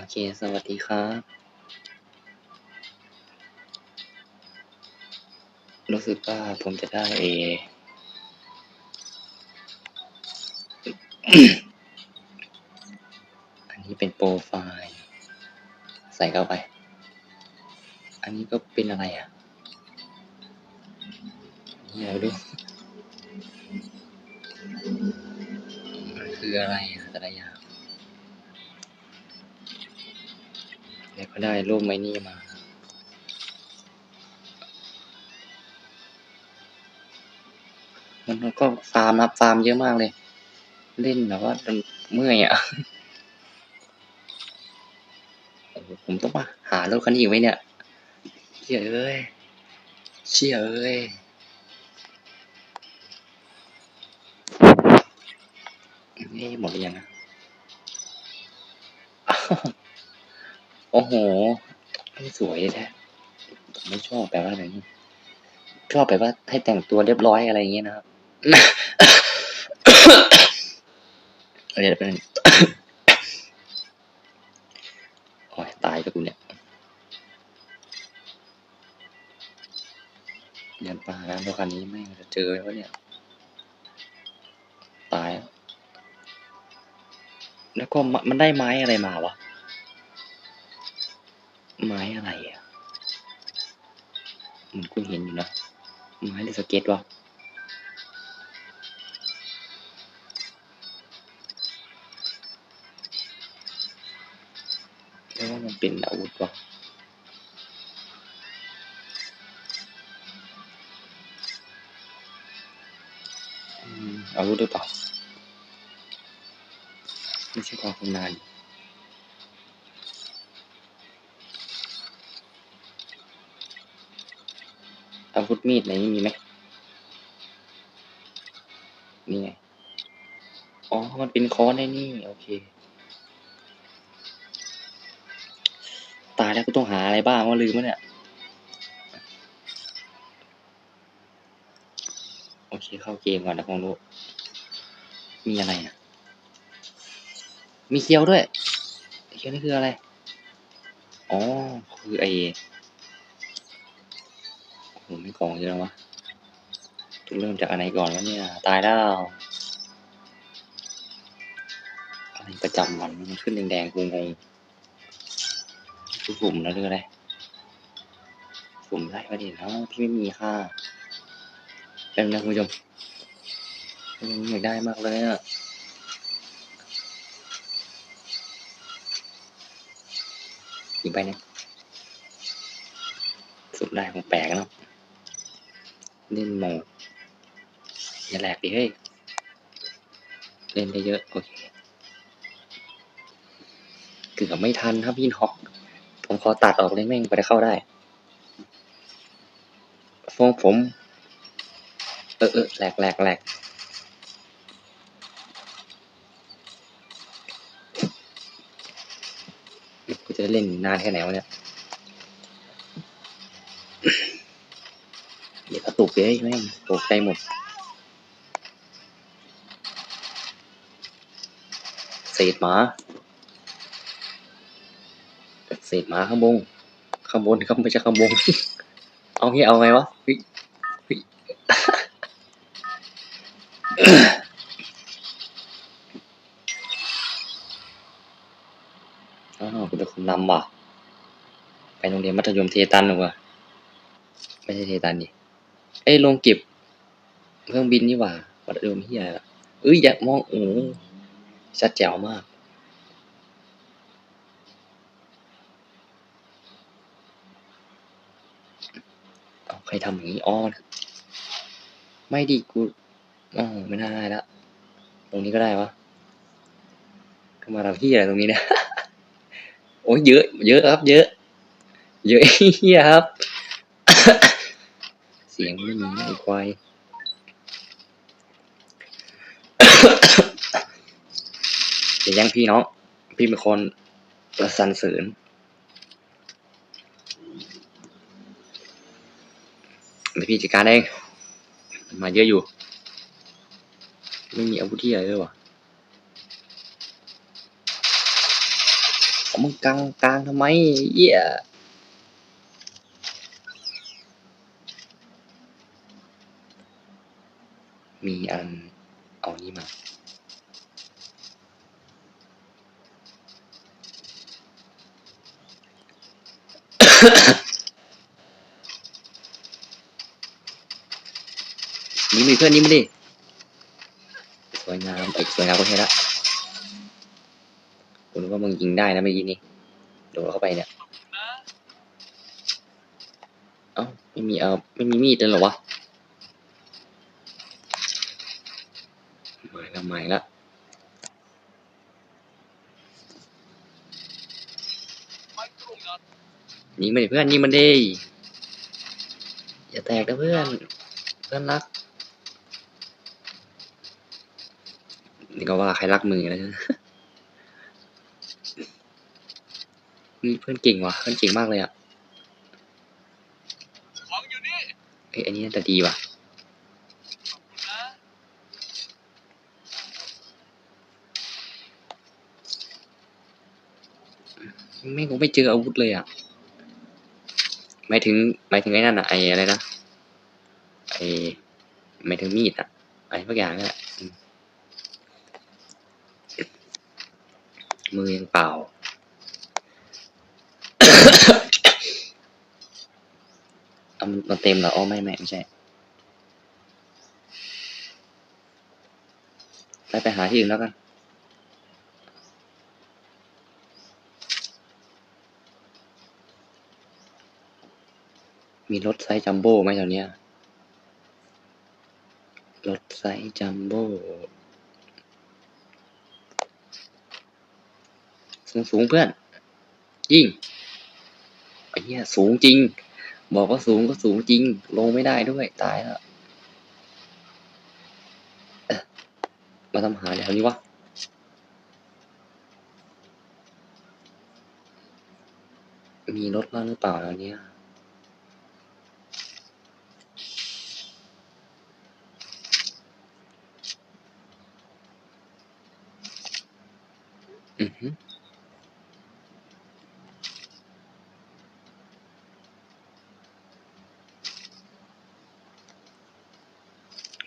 โอเค สวัสดีครับรู้สึกว่าผมจะได้เออันนี้เป็นโปรไฟล์ ใส่เข้าไป อันนี้ก็เป็นอะไรอะเดี๋ยวดูมันคืออะไรอะ ได้รูปไม้นี่มา มันก็ฟาร์มครับฟาร์มเยอะมากเลย เล่นแบบว่าเมื่อยอะผมต้องมาหารถคันนี้อีกไหมเนี่ยเชี่ยเอ้ยเชี่ยเอ้ยนี่หมดหรือยังอ้าว โอ้โหไม่สวยแท้ไม่ชอบแบบว่าอะไรชอบแบบว่าให้แต่งตัวเรียบร้อยอะไรอย่างเงี้ยนะครับเดี๋ยวเป็นโอ้ยตายกับกูเนี่ยเดินป่าแล้วรถคันนี้แม่จะเจอไหมวะเนี่ย ตาย แล้วแล้วก็มันได้ไม้อะไรมาวะ ไม้อะไรอะเหมันคุณเห็นอยู่นะ ไม้หรือสเก็ตวะแล้วว่ามันเป็นอาวุธวะอาวุธหรือเปล่าไม่ใช่ความชำนาญ อาวุธมีดอะไรนี่มีไหมนี่ไงอ๋อ มันเป็นค้อนไอ้นี่ โอเค ตายแล้วกูต้องหาอะไรบ้างว่าลืมวะเนี่ย โอเค เข้าเกมก่อนนะคงรู้ มีอะไรอะ มีเคียวด้วย เคียวนี่คืออะไร อ๋อ คือไอ กล่องเยอะวะต้องเริ่มจากอันไหนก่อนวะเนี่ย ตายแล้วอะไรประจำวันมันขึ้นแดงๆกูงงคือสุ่มแล้วหรืออะไรสุ่มได้ประเดิเนาะพี่ไม่มีค่าเป็นนะคุณผู้ชมอืมอยากได้มากเลยอะอีกใบหนึงสุดได้ของแปลกเนาะ เล่นโหมดอย่าแหลกดิเฮ้ย เล่นได้เยอะโอเคเกือบไม่ทันครับพี่ฮอก ผมขอตัดออกเลยแม่งไปได้เข้าได้ฟองผม เออเออแหลกแหลกแหลกกูจะเล่นนานแค่ไหนวะเนี่ย เดี๋ยวกระตุกเลยแม่งตกใจหมด เศษหมาเศษหมาข้างบนข้างบนครับไม่ใช่ข้างบนเอาเฮียเอาไงวะอ้าวกูเป็นคนำว่ะ ไปโรงเรียนมัธยมเทตันหรือวะไม่ใช่เทตันนี่ เอ้ลงเก็บเครื่องบินนี่หว่ามัธยมเฮียอะไรล่ะเอ้ยอย่ามองโอ้ชัดแจ๋วมากใครทำอย่างนี้อ้อไม่ดีกูอ๋อไม่น่าได้ละตรงนี้ก็ได้วะก็มาทำที่อะไรตรงนี้เนี่ยโอ้ยเยอะ เยอะครับ เยอะ เยอะเฮียครับ สียงไม่มีไอ้ควายเดี๋ยวยังพี่น้องพี่เป็นคนประสันเสริญเดี๋ยวพี่จัดการเองมาเยอะอยู่ ไม่มีอาวุธที่อะไรเลยวะมึงกลางกลางทำไมเหี้ย มีอันเอานี่มา นี่มีเพื่อนนี่มาดิสวยงามไอ้ยสวยงามก็ใช่ละผมนึกว่ามึงยิงได้นะเมื่อกี้นี้โดดเข้าไปเนี่ย เอ้า ไม่มีเอาไม่มีมีดเลยเหรอวะ ไม่ละไม่ละยิงมันดิเพื่อนยิงมันดิอย่าแตกนะเพื่อน เพื่อนรัก นี่ก็ว่าใครรักมือแล้วนะนี่เพื่อนเก่งว่ะ เพื่อนเก่งมากเลยอะของอยู่นี่เอ้ยอันนี้น่าจะดีว่ะ ไม่งไม่เจออาวุธเลยอะหมายถึงหมายถึงไอ้นั่นอะไอ้อะไรนะไอ้หมายถึงมีดอะไอ้พวกอย่างนี่นแหละมือยังเปล่า เอามันมันเต็มเหรออ๋อไม่ไม่ไม่ใช่ ไปไปหาที่อื่นแล้วกัน มีรถไซส์จัมโบ้ไหมแถวเนี้ย รถไซส์จัมโบ้สูงสูงเพื่อน ยิ่งไอ้เหี้ยสูงจริง บอกว่าสูงก็สูงจริง ลงไม่ได้ด้วย ตายแล้วมาทำหาแถวนี้วะมีรถบ้างหรือเปล่าแถวเนี้ย อือฮึ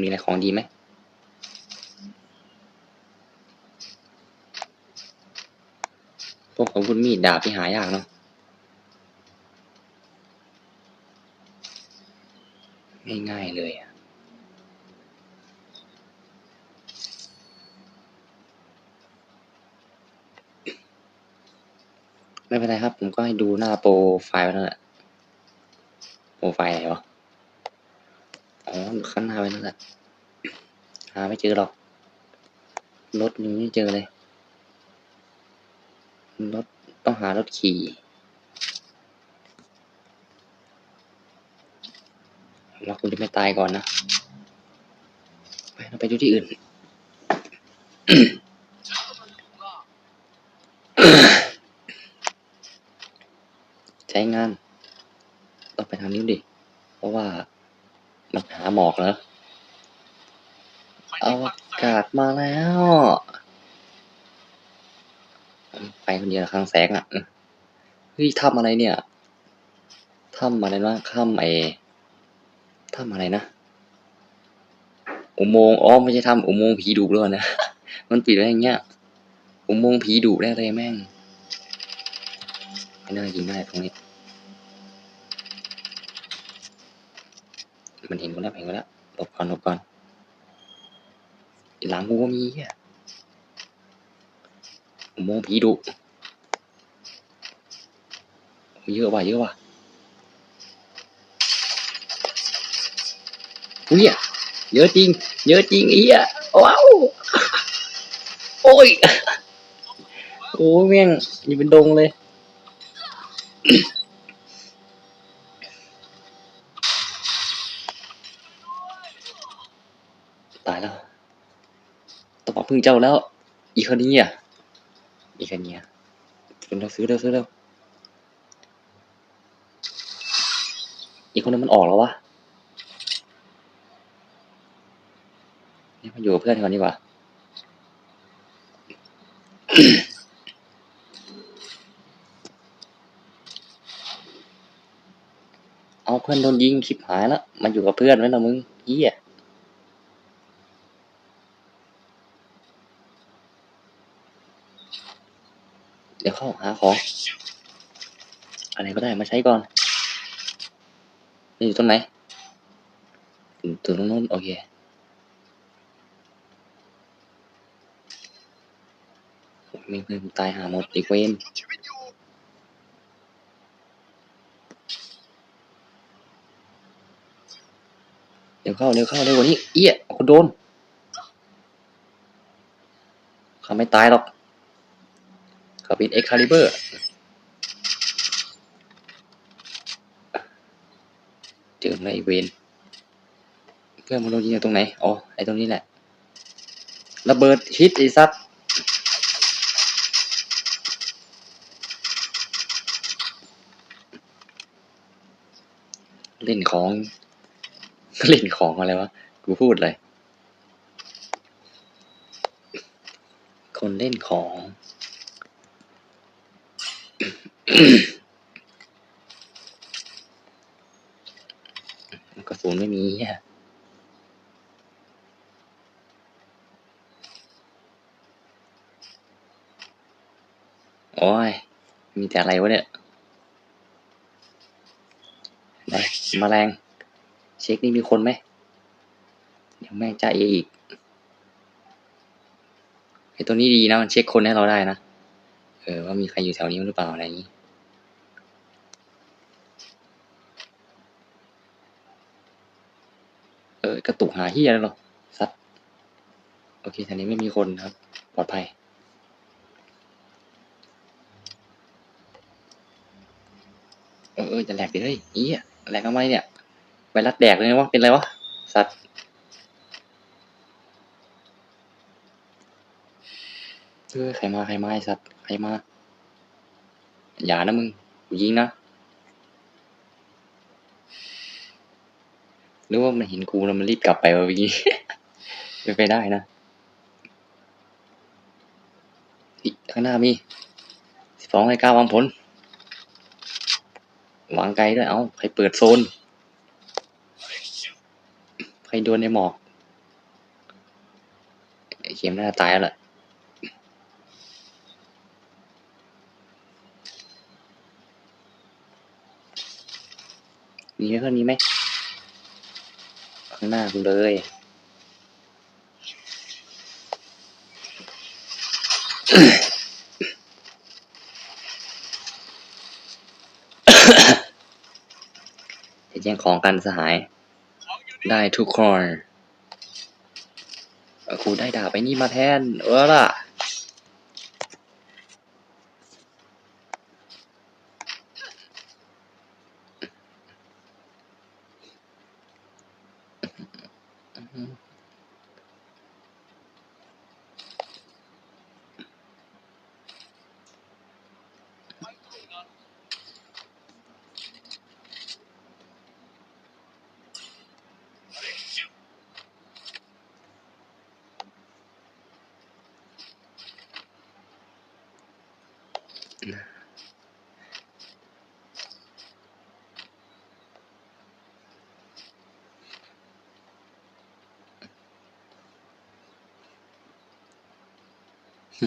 มีอะไร ของดีไหมพวกของคุณมีดดาบที่หายากเนาะง่ายๆเลยอะไม่เป็นไรครับ ผมก็ให้ดูหน้าโปรไฟล์ไว้นั่นแหละโปรไฟล์ไหนวะ อ๋อ ข้างหน้าไว้นั่นแหละ หาไม่เจอหรอก รถยังไม่เจอเลย รถต้องหารถขี่ เราคุณจะไม่ตายก่อนนะ ไปเราไปดูที่อื่น ใช้งาน ต้องไปทางนี้ดิ เพราะว่ามันหาหมอกแล้ว อาอากาศมาแล้ว ไปคนเดียวข้างแสงอะเฮ้ยถ้ำอะไรเนี่ยถ้ำอะไรนะถ้ำไอถ้ำอะไรนะ อุโมงค์อ๋อไม่ใช่ถ้ำอุโมงค์ผีดุด้วยนะ มันปิดไว้อย่างเงี้ย อุโมงค์ผีดุได้เลยแม่งไม่น่ายิงได้ตรงนี้ มันเห็นกูแล้วเห็นกูแล้วหลบก่อนหลบก่อน หลังกูก็มีอะอุโมงผีดุเยอะว่ะเยอะว่ะอุ้ยเยอะจริง เยอะจริงไอ้เหี้ยว้าวโอ้ยโอ้ยแม่งอยู่เป็นดงเลย พึ่งเจ้าแล้ว อีคนนี้อะอีคนนี้เราซื้อเราซื้อเราอีกคนนั้นมันออกแล้ววะนี่มาอยู่กับเพื่อนก่นดีกว่าเอาเพื่อนโดนยิงคลิปหายแล้วมันอยู่กับเพื่อนแล้นะมึงเฮีย เข้าหาของ อะไรก็ได้มาใช้ก่อนนี่อยู่ตรงไหนตรงนู้นโอเคมีเพื่อนตายหาหมดอีกเว้นเดี๋ยวเข้าเดี๋ยวเข้าเร็วกว่านี้ เอี้ยโดนเขาไม่ตายหรอก ขาเป็นเอ็กคาลิเบอร์เจอในเวนเพื่อนมันโดนยิงจากตรงไหน อ๋อ ไอตรงนี้แหละ ระเบิดฮิตไอซัดเล่นของ เล่นของอะไรวะ กูพูดเลย คนเล่นของ กระสุนไม่มีอะโอ้ย มีแต่อะไรวะเนี่ยไหนแมาแรง เช็คนี่มีคนไหมเดี๋ยวแม่งจะเออีกไอตัวนี้ดีนะ มันเช็คคนให้เราได้นะ เออ ว่ามีใครอยู่แถวนี้หรือเปล่าอะไรอย่างนี้ ออกระตุกหาเฮียแล้วเหรอซัดโอเคแถวนี้ไม่มีคนครับ ปลอดภัย เออเออจะแหลกดิเฮ้ยเฮียแหลกทำไมเนี่ยไวรัสแดกเลยนะวะเป็นไรวะสัตว์เออใครมาใครมาไอสัตว์ใครมา อย่านะมึงกูยิงนะ หรือว่ามันเห็นกูแล้วมันรีบกลับไปวะเมื่อกี้ไม่ไปได้นะข้างหน้ามีสิบสองนาฬิกาวางผล วางไกลด้วยเอาใครเปิดโซน ใครโดนในหมอกไอ้เข็มน่าตายแล้วแหละมีไหมเพื่อนมีไหม ข้างหน้ากูเลย จะแย่งของกันสหาย ได้ทุกคนเออกูได้ดาบไปนี่มาแทน เออล่ะ เข้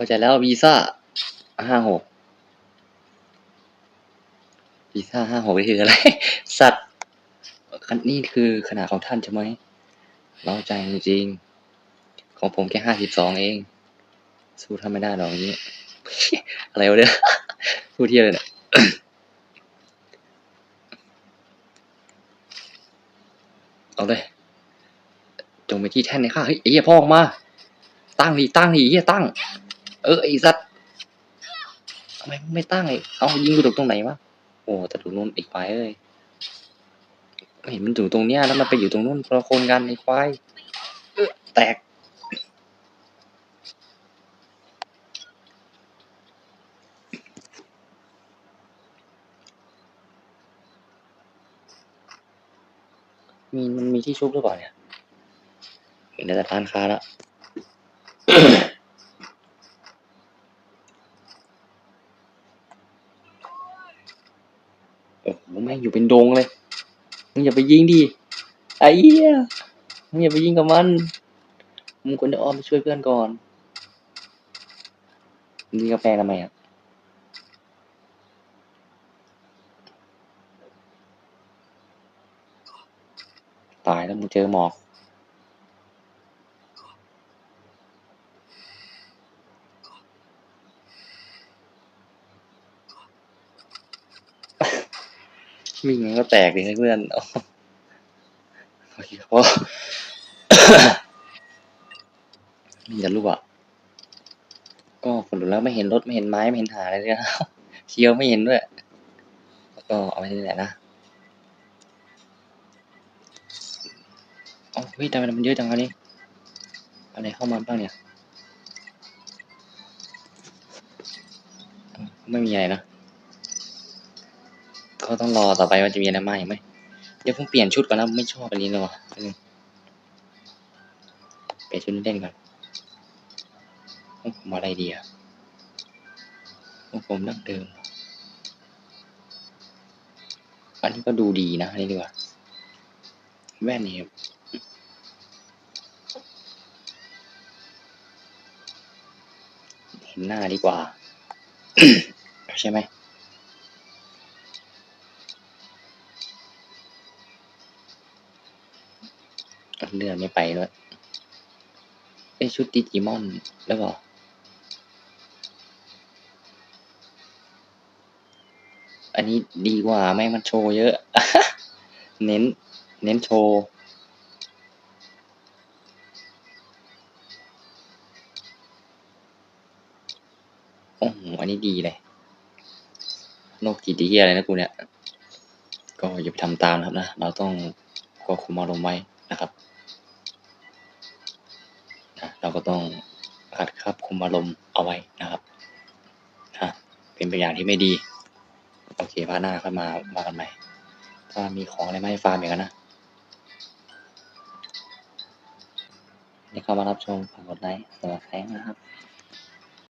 าใจแล้ววีซ่าห้าหกวีซ่าห้าหกนี่คืออะไร สัตว์คันนี่คือขนาดของท่านใช่ไหมเราใจจริง ของผมแค่ห้าสิบสองเอง สู้ท่านไม่ได้หรอกอย่างนี้ อะไรวะเนี่ยพูดเที่ยเลยเนี่ยเอาเลยจงไปที่แท่นในข้าเฮ้ยไอ้เหี้ยพ่อออกมา ตั้งดิตั้งดิเหี้ยตั้ง เออไอ้สัตว์ทำไมไม่ตั้งไอ้เอายิงกูตกตรงไหนวะโอ้แต่ตรงนู้นไอ้ควายเอ้ยเห็นมันอยู่ตรงเนี้ยแล้วมันไปอยู่ตรงนู้นคนละคนกันไอ้ควายแตก มีมันมีที่ชุบหรือเปล่าเนี่ยเห็นแต่ร้านค้าแล้วโอ้โหแม่งอยู่เป็นดงเลยมึงอย่าไปยิงดิไอ้เหี้ยมึงอย่าไปยิงกับมันมึงควรจะอ้อมไปช่วยเพื่อนก่อนมึงยิงกาแฟทำไมอะ ตายแล้วมึงเจอหมอก วิ่งก็แตกดิเพื่อนโอ้โอเคครับพ่อมีแต่ลูกอะ ก็คนดูแล้วไม่เห็นรถไม่เห็นไม้ไม่เห็นหาอะไรเลยนะเชียวไม่เห็นด้วย ก็เอาไว้ที่ไหนนะ อ๋อเฮ้ยทำไมมันเยอะจังวะนี่อะไรเข้ามาบ้างเนี่ยไม่มีอะไรนะก็ต้องรอต่อไปว่าจะมีอะไรมาอีกไหมเดี๋ยวผมเปลี่ยนชุดก่อนนะไม่ชอบอันนี้เลยว่ะแป๊บนึงเปลี่ยนชุดเล่นก่อนผมอะไรดีอะผมดั้งเดิมอันนี้ก็ดูดีนะอันนี้ดีกว่าแว่นนี่ เห็นหน้าดีกว่า ใช่ไหมเลื่อนไม่ไปด้วยไอชุดดิจิมอนแล้วเปล่าอันนี้ดีกว่าแม่งมันโชว์เยอะ เน้น เน้นโชว์ โอ้โหอันนี้ดีเลยโลกจิตเหียอะไรนะกูเนี่ย ก็อย่าไปทำตามนะครับนะ เราต้องควบคุมอารมณ์ไว้นะครับนะเราก็ต้องหัดครับคุมอารมณ์เอาไว้นะครับนะเป็นตัวอย่างที่ไม่ดี โอเคพาร์ทหน้าค่อยมาว่ากันใหม่ถ้ามีของอะไรมาให้ฟาร์มอีกนะนี่เข้ามารับชมฝากกดไลค์กดแชร์นะครับ